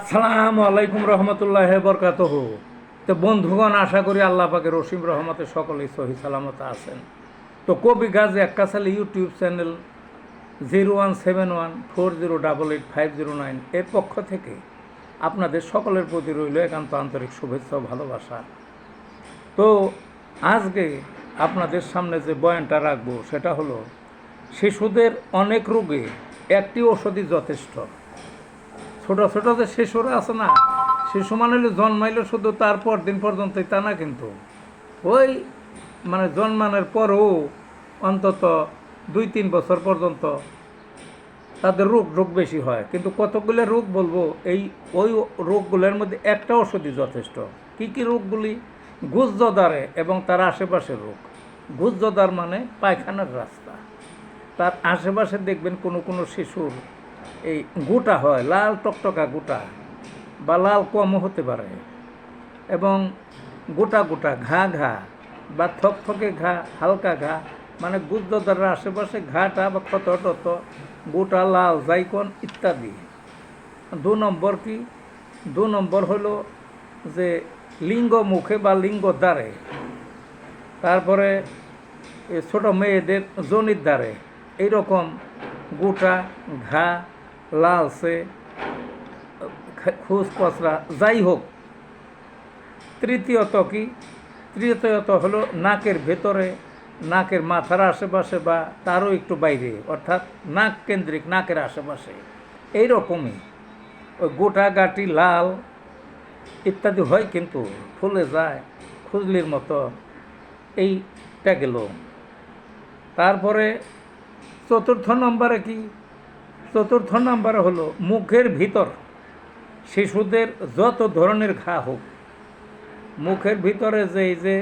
আসসালামু আলাইকুম রহমতুল্লাহ বরকাত তো বন্ধুগণ, আশা করি আল্লাহ পাকে রসিম রহমতে সকলেই সহি সালামত আছেন। তো কবি Gazi এককাশালি YouTube channel zero one seven one four zero double eight five zero nine এর পক্ষ থেকে আপনাদের সকলের প্রতি রইল একান্ত আন্তরিক শুভেচ্ছা ও ভালোবাসা। তো আজকে আপনাদের সামনে যে বয়ানটা রাখব, সেটা হলো, শিশুদের অনেক রোগে একটি ওষুধই যথেষ্ট। ছোট ছোট যে শিশুরা আছে না শিশু মানে হলো জন্মাইলে শুধু তারপর দিন পর্যন্তই তা না কিন্তু। ওই মানে জন্মানোর পরও অন্তত দুই তিন বছর পর্যন্ত তাদের রোগ রোগ বেশি হয়। কিন্তু কতগুলো রোগ বলব, এই ওই রোগগুলোর মধ্যে একটা ওষুধই যথেষ্ট। কি কি রোগগুলি? গুজ্জদারে এবং তার আশেপাশের রোগ। গুজ্জদার মানে পায়খানার রাস্তা। তার আশেপাশে দেখবেন কোনো কোনো শিশুর এই গোটা হয়, লাল টকটকা গোটা বা লাল কমও হতে পারে। এবং গোটা গোটা, ঘা ঘা বা থকথকে ঘা, হালকা ঘা মানে গুদ্দদার আশেপাশে ঘাটা বা ক্ষত টত, গোটা লাল, জাইকন ইত্যাদি। দু নম্বর কি? দু নম্বর হলো যে লিঙ্গ মুখে বা লিঙ্গ দ্বারে। তারপরে ছোট মেয়েদের জনির দ্বারে। এইরকম গোটা, ঘা লালসে খুশ পচরা যাই হোক। তৃতীয়ত কি? তৃতীয়ত হলো নাকের ভেতরে, নাকের মাথার আশেপাশে বা তারও একটু বাইরে, অর্থাৎ নাক কেন্দ্রিক, নাকের আশেপাশে। এই রকমই ওই গোটা গাটি লাল, ইত্যাদি হয় কিন্তু, ফুলে যায় খুজলির মতো। এইটা গেল। তারপরে চতুর্থ নম্বরে কি? চতুর্থ নম্বরে হলো মুখের ভিতর। শিশুদের যত ধরনের ঘা হোক, মুখের ভিতরে যে এই যে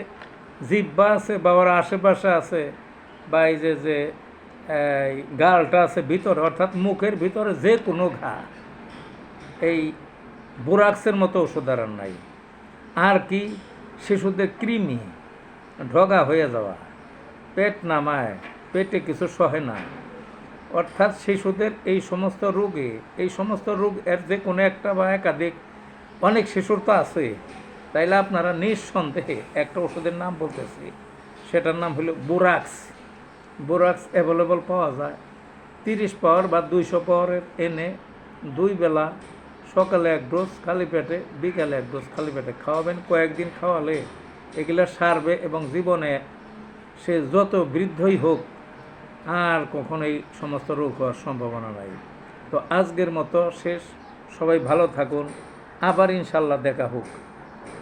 জিব্বা আছে বা ওর আশেপাশে আছে বা এই যে যে গালটা আছে ভিতরে, অর্থাৎ মুখের ভিতরে যে কোনো ঘা, এই বোরাক্সের মতো ওষুধ আর নাই। আর কি, শিশুদের কৃমি, ঢগা হয়ে যাওয়া, পেট নামায়, পেটে কিছু সহে না। অর্থাৎ শিশুদের এই সমস্ত রোগে, এই সমস্ত রোগ এর যে কোনো একটা বা একাধিক, অনেক শিশুর তো আছে। তাইলে আপনারা নিঃসন্দেহে একটা ওষুধের নাম বলতেছি। সেটার নাম হলো বোরাক্স। বোরাক্স অ্যাভেলেবল পাওয়া যায়। তিরিশ পাওয়ার বা দুইশো পাওয়ারের এনে দুই বেলা সকালে এক ডোজ খালি পেটে, বিকালে এক ডোজ খালি পেটে খাওয়াবেন। কয়েকদিন খাওয়ালে এগুলো সারবে এবং জীবনে সে যত বৃদ্ধই হোক আর কখনো এই সমস্ত রোগ হওয়ার সম্ভাবনা নাই। তো আজকের মতো শেষ। সবাই ভালো থাকুন। আবার ইনশাল্লাহ দেখা হোক।